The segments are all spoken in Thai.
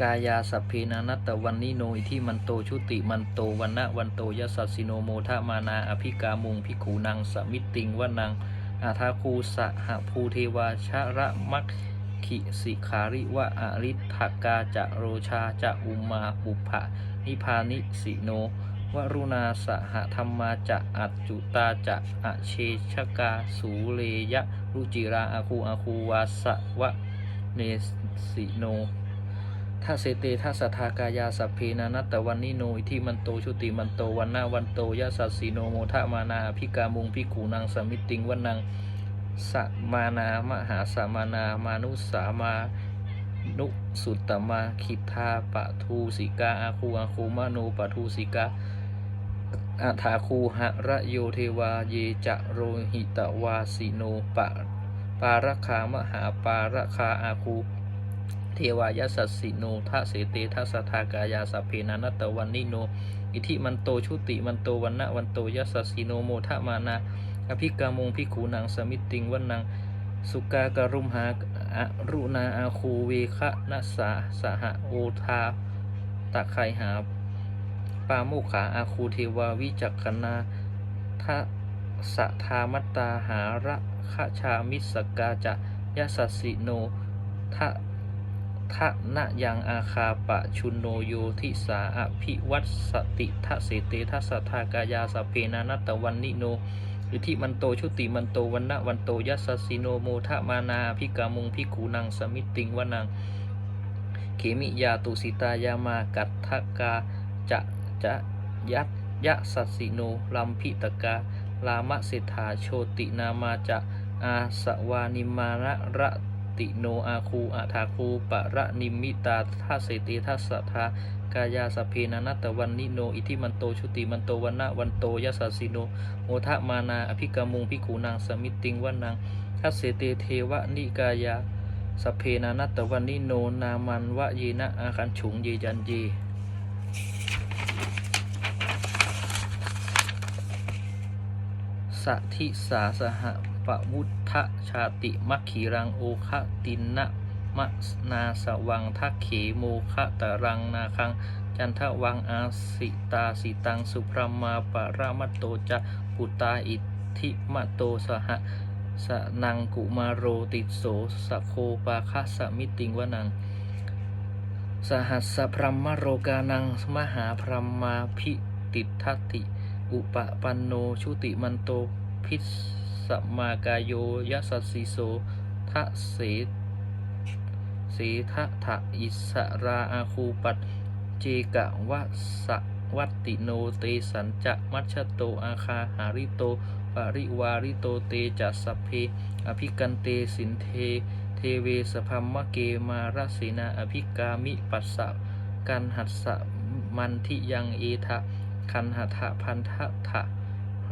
กายาสัพเพนานัตตวันนิโนอิทิมันโตชุติมันโตวันนะวันโตยสัสสิโนโมทะมานาอภิกามุงพิขูนังสมิติงวนังอาทาคูสหภูเทวาชะระมัคคิสิขาริวะอริทกาจะโรชาจะอุมาปุภะนิพานิสิโนวรุณาสหธรรมาจะอัจจุตาจะอเชชกาสูเลยะรุจิราอาคูอาคูวาสะวะเนสิโน ทัสเสเตทัสทากายาสัพเพนานัตตวันนิโนอิทิมันโตชุติมันโตวันนาวันโตยะสัสสิโนโมทะมานาอภิกามุงพิกูนังสมิติงวันนังสมานามหาสมานามานุสามานุสุตตมาคิทาปะทูสิกาอาคูอาคูมาโนปะทูสิกาอาถาคูหะระโยเทวาเยจะโรหิตวาสิโนปะปาระคามหาปาระคาอาคู เทวายสัสสิโนทะเสเตทัสทากายาสัพเพนานัตวันนิโน อิทิมันโตชุติมันโตวันนะวันโตยัสสิโนโมทะมานาอภิกามงพิขูนังสมิติงวันนังสุกากรุมหาอรุณาอาคูเวคะนัสสาสหโอทาตะไคหาปาโมขาอาคูเทวาวิจักขณาทะสะทามัตตาหาระคชามิสกาจะยสสสิโนทะ ทะนะยังอาคาปะชุนโนโยทิสาอภิวัตสติทะเสเตทัสทากายาสเพนานัตวันนิโนหรือที่มันโตชุติมันโตวันนะวันโตยัสสสิโนโมทะมานาพิกามุงพิกูนังสมิติงวนังเขมิยาตุสิตายามากัตถกาจะจะยัตยะสัสสิโนลัมพิตกาลามะเศรษฐาโชตินามาจะอาสวานิมาระระ ติโนอาคูอาทาคูปะระนิมิตาทัสเสติทัสะทากายาสเพนานัตตวันนิโน อิทิมันโตชุติมันโตวันนะวันโตยัสสสิโนโมทะมานาอภิกามุงพิขูนางสมิติงวันนางทัสเสเตเทวนิกายาสเพนานัตตวันนิโนนามันวะเยนะอาคันฉุงเยจันเยสัทิสาสห ปวุฒชาติมัคคีรังโอคะตินนะมะนาสวังทักเขโมคะตะรังนาคัง จันทวังอาสิตาสิตังสุพรมาปะระมโตจะปุตตาอิทธิมะโตสหะสนังกุมาโรติโสสะโคปาคะสมิติงวนัง สหัสสะพรหมโรกานังมหาพรหมาพิติทัตติอุปปันโนชุติมันโตพิส สมากายโยยัสสสิโสทะสเสทะทะอิสราอาคูปัตเจกะวะสะวัตติโนเตสัญจะมัชชโตอาคาหาริโตปริวาริโตเตจัสเพอภิกันเตสินเท เทเวสพัมมะเกมารสีนาอภิกามิปัสสะกันหัสสะมันทิยังเอทะคันหัทะพันธะทะ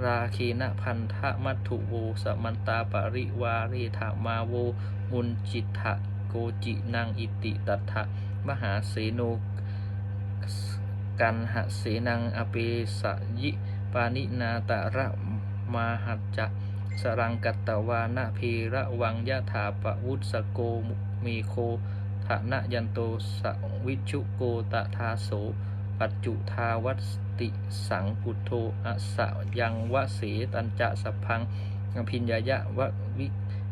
ราคีนะพันธะมัตถุโวสมันตาปริวาเรธามาโว มุนจิตะโกจินังอิติตัตถะมหาเสโนกันหเสนังอเปสยิปานินาตระมาหัจจะสรังกัตตวานะเพระวังยะถาปวุตสโกเมโคทะนะยันโตสวิชุโกตทาโส ปัจจุทาวัติสังกุโทอะสะยังวะเสตัญจะสพังอภิญญายะวะวิ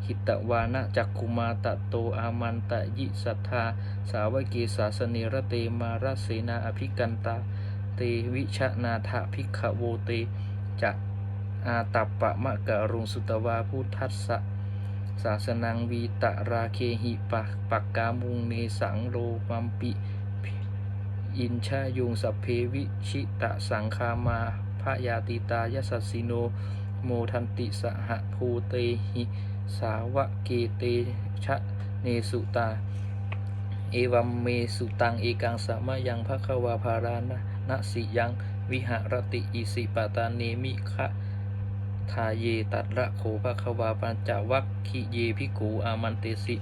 หิตวานะจักคุมาตะโตอามันตะยิสัทธา สาวกเกสาสเนระเตมารเสนาอภิกันตาเตวิชนาทะภิกขโวเตจะอาตัปปะมะกะรุงสุตวาพุทธัสสะศาสนังวีตะราเคหิปะปักกามุงเนสังโลมัมปิ อินชายุงสัพเพวิชิตะสังคามาพยาติตายสัสสิโน โมทันติสหภูเตหิสาวะเกเตชะเนสุตา เอวัมเมสุตังเอกังสามะยังภะควาภารานะนะสิยังวิหารติอิสิปตาเนมิคะทาเยตัตระโขภะควาปัญจวัคคิเยพิกูอามันเตสิ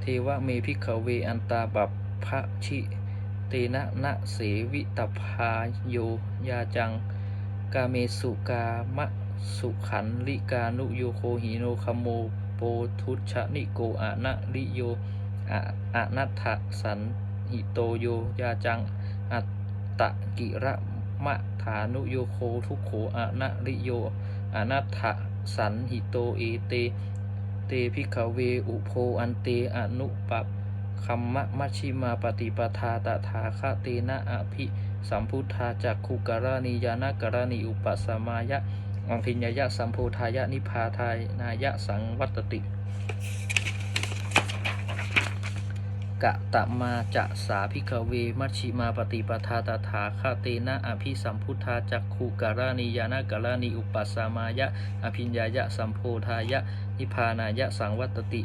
เทวะเมพิกเวอันตาบับพพะชิ ตีนะนะเสวิตพาโยยาจัง กาเมสุกามะสุขันลิกานุโยโคหิโนคโมโปทุชะนิโกอะนะลิโยอะอะนัตถะสันหิโตโยยาจัง อัตตะกิระมะฐานุโยโคทุโขอนะริโยอนัตถะสันหิโตเอเต เตพิกเวอุโพอันเตอนุปป คัมมะมัชิมาปฏิปทาตถาคเตนะอภิสัมพุทธาจักขุการณียานกรณีอุปสมายะอังพิญญยะสัมโพธายะนิพาทายนายะสังวัตติกะตะมาจะสาพิกเว มัชชิมาปฏิปทาตถาคเตนะอภิสัมพุทธาจักขุการณียานกรณีอุปสมายะอภิญญายะสัมโพธายะนิพพานายะสังวัตติ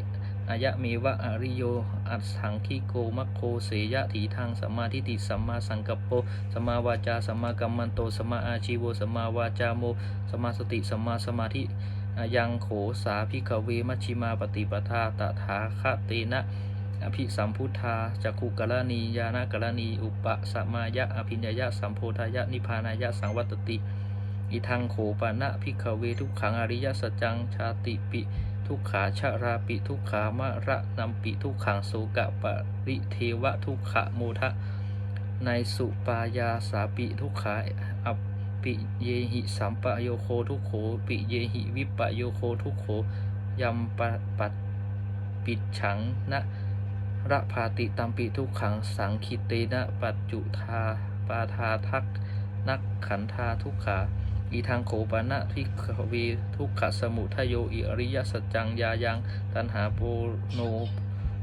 อายะเมวะอริโย อัตสังคิโกมัคโคเสยะถีทางสัมมาทิฏฐิสัมมาสังกัปโปสัมมาวาจาสัมมากัมมันโตสัมมาอาชีโวสัมมาวาจาโมสัมมาสติสัมมาสมาธิยังโขสาพิกเวมัชชิมาปฏิปทาตถาคเตนะอภิสัมพุทธาจักขุกรณียานกรณี อุปสมายะ อภิญญายะสัมโพธายะ นิพพานายะ สังวัตติ อิทังโขปานะพิกเวทุกขังอริยสัจจังชาติปิ ทุกขาชาราปิทุกขามะระนัมปิทุกขังโสกะปริเทวะทุกขะโมทะในสุปายาสาปิทุกขาอัปปิเยหิสัมปะโยโคทุกโขปิเยหิวิปะโยโคทุกโขยัมปะปัดปิดฉังนะระพาติตัมปิทุกขังสังคิเตนะปัจจุทาปาทาทักนักขันธาทุกขา อีทางโขปนะทิขเวทุกขสมุทโยอิอริยสัจจังยายัง ตันหาโปโน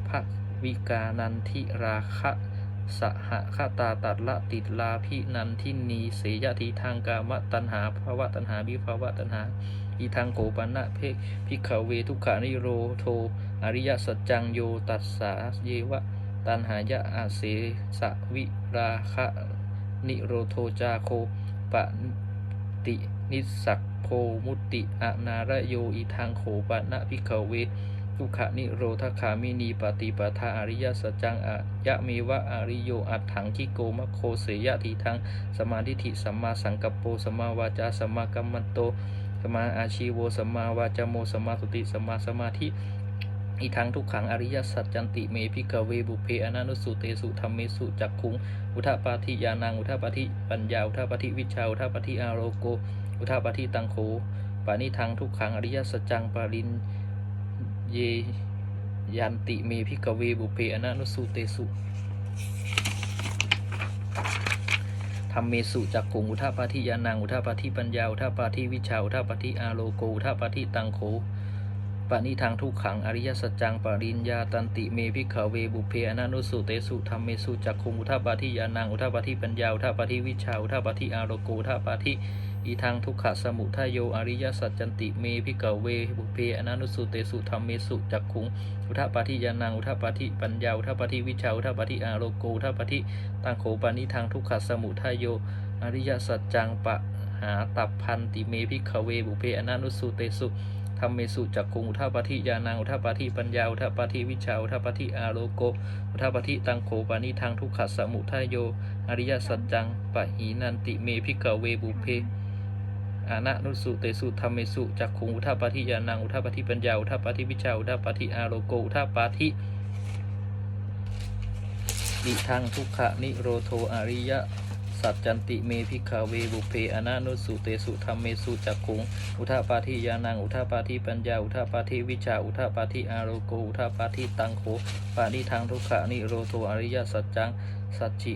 ภวิกานันทิราคะสหคตาตัดละติดลาพินันทินีเสยทีทางกามตันหาภาวะตันหาวิภาวะตันหาอีทางโขปานะเพกพิกขเวทุกขานิโรโท อริยสัจจังโยตัสสาเยวะ ตันหายะอาเสสวิราคะนิโรโทจาโคปะ ติ นิสักโพมุติอนาระโยอีทางโขปะนะพิกเวทุกขนิโรธคามินีปฏิปทาอริยสัจจังอะยะเมวะอริโยอัตถังคิโกมะโคเสยะทีทางสมาธิิสัมมาสังกัปโปสัมมาวาจาสัมมากัมมันโตสัมมาอาชีโวสัมมาวาจาโมสัมมาสติสัมมาสมาธิ อีทั้งทุกขังอริยสัจจันติเมพิกเวบุเพอนานุสุเตสุธรรมเมสุจักคุง อุทาปาทิยานังอุทาปาทิปัญญาอุทาปาทิวิชาอุทาปาทิอาโรโก อุทาปาทิตังโขปานิทังทุกขังอริยสัจจังปารินเยยันติเมพิกเวบุเพอนานุสุเตสุธรรมเมสุจักขุงอุทาปาทิยานังอุทาปาทิปัญญาอุทาปาทิวิชาอุทาปาทิอาโรโกอุทาปาทิตังโข ปณิทางทุกขังอริยสัจจังปริญญาตันติเมพิกขเวบุเพอนานุสุเตสุธรรมเมสุจักคุงอุทาปาทิยานังอุทาปาทิปัญญาอุทาปาทิวิชาอุทาปาทิอาโรโกอุทาปาทิอีทางทุกขสมุทายโยอริยสัจจันติเมพิกเวบุเพอนานุสุเตสุธรรมเมสุจักคุงอุทาปาทิยานังอุทาปาทิปัญญาอุทาปาทิวิชาอุทาปาทิอาโรโกอุทาปาทิตังโขปานิทางทุกขสมุทายโยอริยสัจจังปะหาตับพันติเมพิกเวบุเพอนานุสุเตสุ ธรรมเมสุจักคุงอุทาปาทิยานังอุทาปาทิปัญญาอุทาปาทิวิชาอุทาปาทิอาโลโกอุทาปาทิตังโขปานิทางทุกขสมุทายโย อริยสัจจังปะหีนันติเมพิกเวบุเพอานะนุสุเตสุธรรมเมสุจักคุงอุทาปาทิยานังอุทาปาทิปัญญาอุทาปาทิวิชาอุทาปาทิอาโลโกอุทาปาทิดิทางทุกขนิโรโทอริย สัจจันติเมพิกาเวบุเพอนานุสุเตสุธรรมเมสุจักคุง อุทาปาทิยานัง อุทาปาทิปัญญา อุทาปาทิวิชา อุทาปาทิอาโรโก อุทาปาทิตังโขปานิทางทุกขะนิโรโทอริยสัจจัง สัจจิ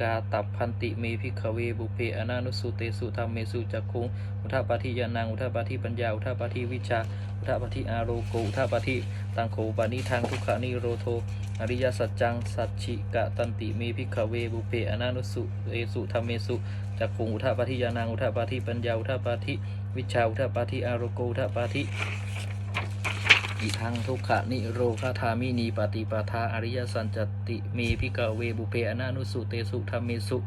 กาตับพันติเมพิกเวบุเพอนานุสุเตสุธรรมเมสุจักคุง อุทาปาทิยานัง อุทาปาทิปัญญา อุทาปาทิวิชา อุทาปาทิอาโรโก อุทาปาทิตังโขปานิทางทุกขะนิโรโท อริยสัจจัง สัจฉิกะตันติเมพิกเวบุเพอนานุสุเตสุธรรมเมสุจักขุงอุทาปาทิยานังอุทาปาทิปัญญาอุทาปาทิวิชาอุทาปาทิอารโกอุทาปาทิอิทังทุกขะนิโรคาธามินีปฏิปทาอริยสัจจติเมพิกเวบุเพอนานุสุเตสุธรรมเมสุ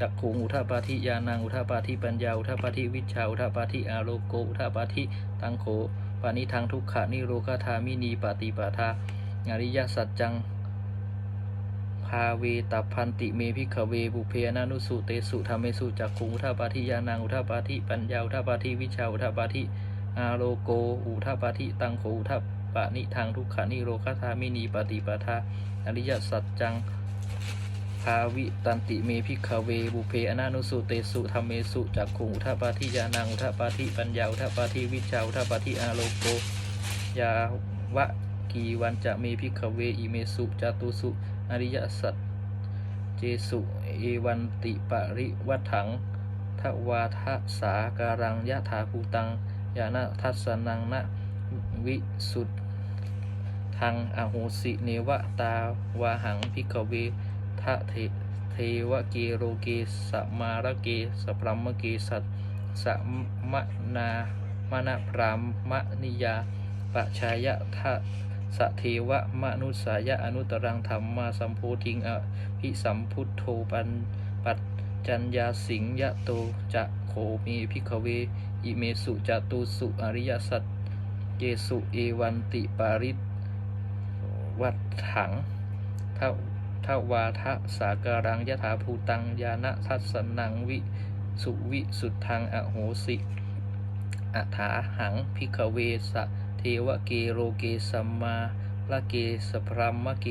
จักขุงอุทาปาทิยานังอุทาปาทิปัญญาอุทาปาทิวิชาอุทาปาทิอารโกอุทาปาทิตังโขปานิทังทุกขะนิโรคาธามินีปฏิปทา อริยสัจจัง ภาเวตัพันติเมพิขเวบุเพนานุสุเตสุธรรมสุจักขุงอุทาปาทิยานังอุทาปาทิปัญญาอุทาปาทิวิชาอุทาปาทิอาโลโก อุทาปาทิตังโขอุทาปานิทางทุกขานิโรคธามินีปฏิปทาอริยสัจจังภาวิตันติเมพิกขเว บุเพอนานุสุเตสุธรรมเมสุจักขุอุทปาทิยานังอุทปาทิปัญญาอุทปาทิวิชาอุทปาทิอาโลโกยาวะ กีวันจะเมพิกเวอิเมสุจตุสุอริยสัจเจสุเอวันติปริวัฏถังทวาทะสาการังยะถาภูตังยานะทัสนังนะวิสุทธังอโหสิเนวตาวาหังพิกเวทะเทเทวเกโรเกสมารเกสพรัมมเกสัตสมนามณพรามมนิยาปะชายะทะ สเทวะมนุสายะอนุตรังธรรมมาสัมโพธิงอภิสัมพุทโธปันปัจจัญญาสิงยะโตจะโขมีพิกเวอิเมสุจตุสุอริยสัจเยสุเอวันติปาริตวัฏถังททวาทะสาการังยถาภูตังยานะทัสนังวิสุวิสุทธังอโหสิอัฐาหังพิกเวสะ เทวเกโรเกสัมมาละเกสพรามเก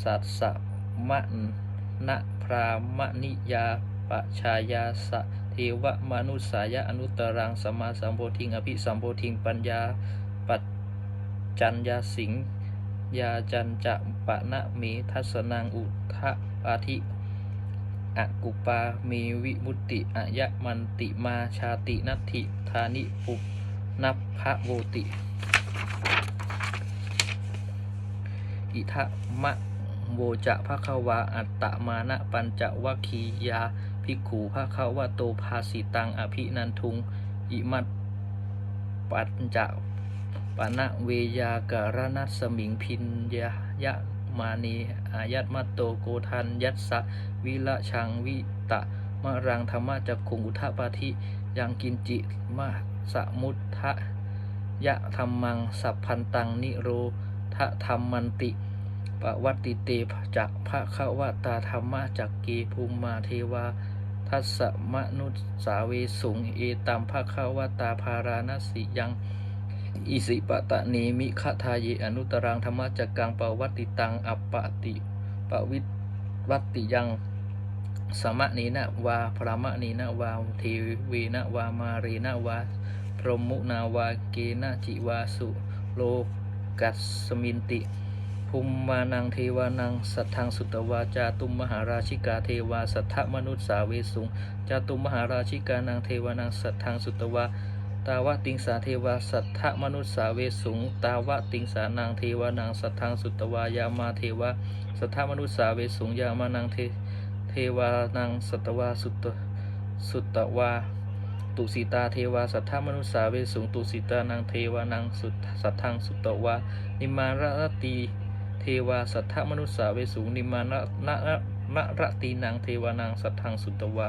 สัตสะมะนะพรามนิยาปชายาสะเทวมนุสายะอนุตรังสมมาสัมโพธิงอภิสัมโพธิงปัญญาปัจจัญญาสิงยาจันจะปะนะเมทัสนังอุทะปาธิอกุปาเมวิมุตติอะยะมันติมาชาตินัตถิธานิปุ นับพระโวติ อิทะมะโวจะภะคะวาอัตตมานะปัญจวัคคียาภิกขูภะคะวะโตภาสิตังอภินันทุง อิมัตปัญจปะนะเวยาการนัสสมิงพินยายะมานีอายัตมัตโตโกทันยัสสะวิละชังวิตะมะรังธรรมะจักขุงอุทะปาธิยังกินจิมะ สมุททะยะธรรมัง สัพพันตัง นิโรทะธรรมันติปวัตติเตจักพระขวตาธรรมะจักเกภูมิมาเทวา ทัสมนุสสาเวสุง เอตัมภะคะวตาภาราณสิยังอิสิปตะเนมิขทาเยอนุตรังธรรมจักกังปวัตติตังอัปปติปวิตวัตติยังสมะเนนะวาพระมะเนนะวาเทเวนะวามาเรนะวา พรหมุนาวาเกนะจิวาสุโลกัสสมินติภูมิมานังเทวานังสัทธังสุตวาจาตุมมหาราชิกาเทวาสัทธมนุษสาเวสุงจาตุมมหาราชิกานังเทวานังสัทธังสุตวาตาวะติงสาเทวาสัทธมนุษสาเวสุงตาวะติงสานังเทวานังสัทธังสุตวายามาเทวาสัทธมนุษสาเวสุงยามานังเทเทวานังสัตวาสุตสุตวา ตุสิตาเทวาสัทธามนุสาเวสุงตุสิตานังเทวานังสุสัทธังสุตตวานิมารตีเทวาสัทธามนุสาเวสุงนิมานนะนะรตีนังเทวานังสัทธังสุตตวา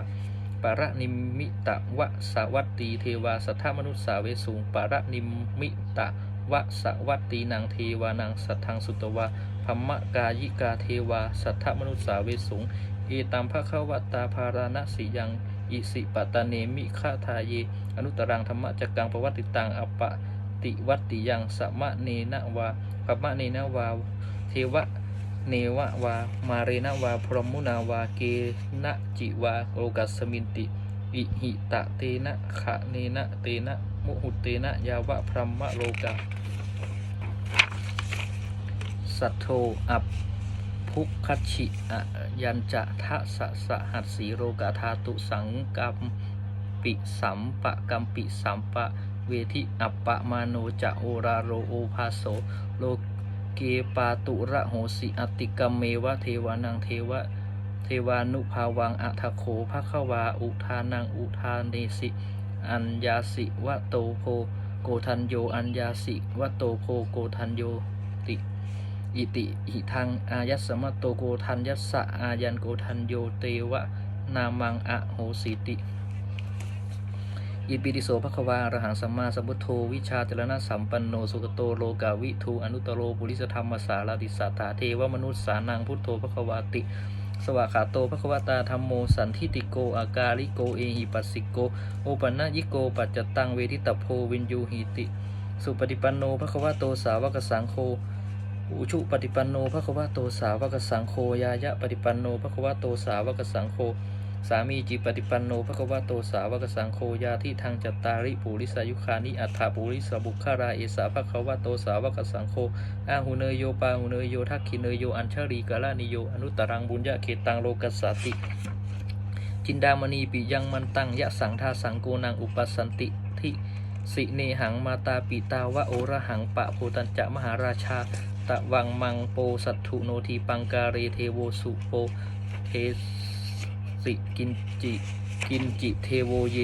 ปะรนิมิตะวะสวัตตีเทวาสัทธามนุสาเวสุงปะรนิมิตะวะสวัตตีนังเทวานังสัทธังสุตตวาพมะกายิกาเทวาสัทธมนุสาเวสุงเอตัมภะคะวตาภารณสียัง อิสิปตะเนมิฆาทาเย อนุตรังธรรมจักกังปวัติตังอปะติวัตติยังสมะเนนวาปมะเนนวา เทวะเนวะวา มาเรนวา พรหมุนาวา เกนะจิวา โลกัสสมินติ อิหิตะเตนะขะเนนะเตนะมุหุเตนะยาวะพรหมโลกาสัทโธอัป พุกคัชิอะยัญจะทะสะสะหัสสีโรกาธาตุสังกัมปิสัมปะกัมปิสัมปะ เวทิอัปปะมาโนจะโอราโรโอภาโสโลเกปาตุระโหสิอติกัมเมวะเทวานังเทวะเทวานุภาวังอัทโขภควาอุทานังอุทาเนสิ อัญญาสิวะโตโพโกทันโยอัญญาสิวะโตโพโกทันโย อิติหิทังอายัสมะโตโกทันยัสสะอายันโกทันโยเตวะนามังอะโหสิติอิปิติโสภควาอรหังสัมมาสัมพุทโธวิชาจรณะสัมปันโนสุกโตโลกาวิทูอนุตโรปุริสธรรมสารติสัทธาเทวมนุษย์สานังพุทโธภควาติ สวากขาโตภควตาธรรมโมสันทิติโกอาการิโกเอหิปัสสิโกโอปันนะยิโกปัจจตังเวทิตาโพวินยูหิติ สุปฏิปันโนภควโตสาวกสังโฆ อุชุปฏิปันโนภควะโตสาวกสังโฆยายะปฏิปันโนภควะโตสาวกสังโฆสามีจิปฏิปันโนภควะโตสาวกสังโฆยาที่ทางจัตตาริปุริสายุคานิอัฏฐปุริสบุคคาราเอสาภควะโตสาวกสังโฆอาหุเนโยปาหุเนโยทักขิเนโยอัญชลีกาลานิโยอนุตรังบุญญะเขตังโลกัสสาติ จินดามณีปิยังมันตังยะสังทาสังโกนังอุปสสันติทิสิเนหังมาตาปิตาวะโอระหังปะโพตัญจะมหาราชา ตะวังมังโปสัตถุโนทีปังการเรเทโวสุโปเทสิกินจิกินจิเทโวเย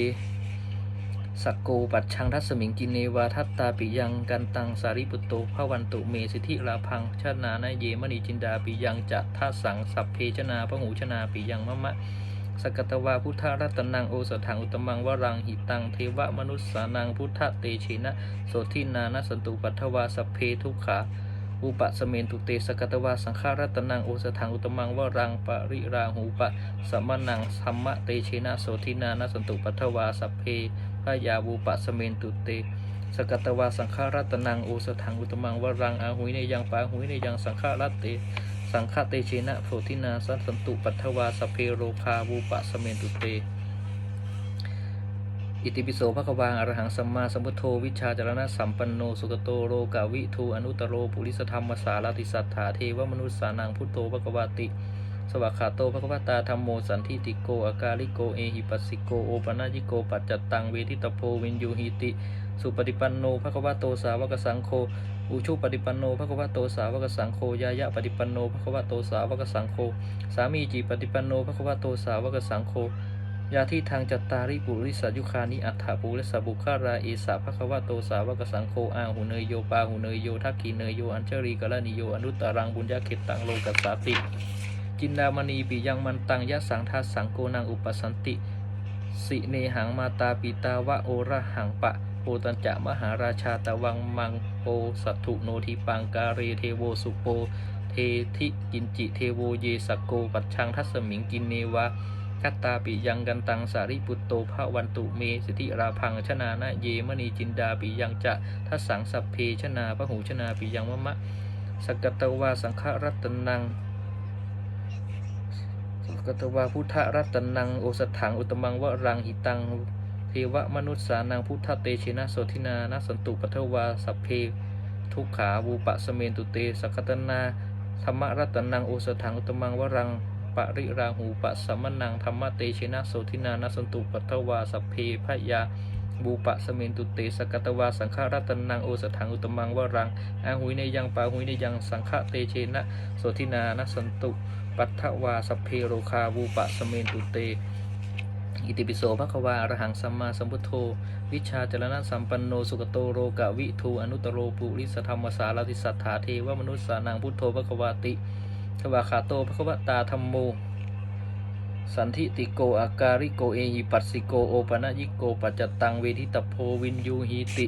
สกโกปัจชังทัสมิงกินเนวาทัตตาปิยังกันตังสาริปุตโตภวันตุเมสิธิลาพังชนานาเยมณีจินดาปิยังจะทัสสังสัพเพชนาพหูชนาปิยังมะมะสกตวาพุทธรัตนังโอสถังอุตมังวรังหิตังเทวมนุสสานังพุทธเตชินะโสทินานะสันตุปัทวาสพเพทุกขา อุปสเมนตุเตสกตวาสังฆารัตนังโอสถังอุตมังวรังปริราหูปะสมนังธรรมะเตชินะโสทินานะสันตุปัทวาสพเพพยาวูปสเมนตุเตสกตวาสังฆารัตนังโอสถังอุตมังวรังอาหุยในยังปาหุยในยังสังฆารัตเตสังฆเตเชนะโพธินาสันสันตุปัทวาสพเพโรคาวูปะสเมนตุเต อิติปิโสภควางอรหังสัมมาสัมพุทโธวิชาจารณะสัมปันโนสุกโตโรกาวิทูอนุตโรปุริสธรรมสารติสัทธาเทวมนุษสานังพุทโธภควาติ สวากขาโตภควตาธรรมโมสันทิติโกอากาลิโกเอหิปัสสิโกโอปนายิโกปัจจตังเวทิตโพวินยูหิติ สุปฏิปันโนภควโตสาวกสังโฆอุชุปฏิปันโนภควโตสาวกสังโฆยายะปฏิปันโนภควโตสาวกสังโฆสามีจิปฏิปันโนภควโตสาวกสังโฆ ยาที่ทางจัตตาริปุริสัยุคานิอัฏฐปุริสบุคาราเอสาภควโตสาวกสังโฆอาหุเนยโยปาหุเนยโยทักขีเนยโยอัญเชรีกะละนิโยอนุตตรังบุญญาเขตตังโลกัสสาติ จินดามณีปิยังมันตังยะสังทาสังโกนังอุปสันติ สิเนหังมาตาปิตาวะโอระหังปะโพตัญจะมหาราชาตะวังมังโปสัตถุโนทีปังการเรเทโวสุโปเทธิกินจิเทโวเยสกโกปัจชังทัสมิงกินเนวะ กัตตาปิยังกันตังสาริปุตโตภาวันตุเมสิธิราพังชนานะเยมณีจินดาปิยังจะทัสสังสัพเพชนาพหูชนาปิยังมะมะสกตวาสังฆรัตนังสกตวาพุทธรัตนังโอสถังอุตมังวรังหิตังเทวมนุษสานังพุทธเตชินะโสทินานะสันตุปัทวาสัพเพทุกขาวูปะสเมนตุเตสกตนาธรรมรัตนังโอสถังอุตมังวรัง ปริราหูปะสัมมนังธรรมเตชนะโสทินานสันตุปัทวาสัพเพพยาบูปะสเมนตุเตสกตวาสังฆรัตนังโอสถังอุตมังวรังอาหุยในยังปาหุยในยังสังฆเตเชนะโสทินานะสันตุปัทวาสพเพโรคาวูปะสเมนตุเต อิติปิโสภควาอรหังสัมมาสัมพุทโธ วิชาจรณะสัมปันโนสุกโตโรกะวิทูอนุตตโรปุริสธรรมสารติสัทธาเทวมนุษสานังพุทโธภควาติ สวาขาโตภควตาธรรมโม สันทิติโกอาการิโกเอหิปัสสิโกโอปะนะยิโกปัจจตังเวทิตโพวินยูหิติ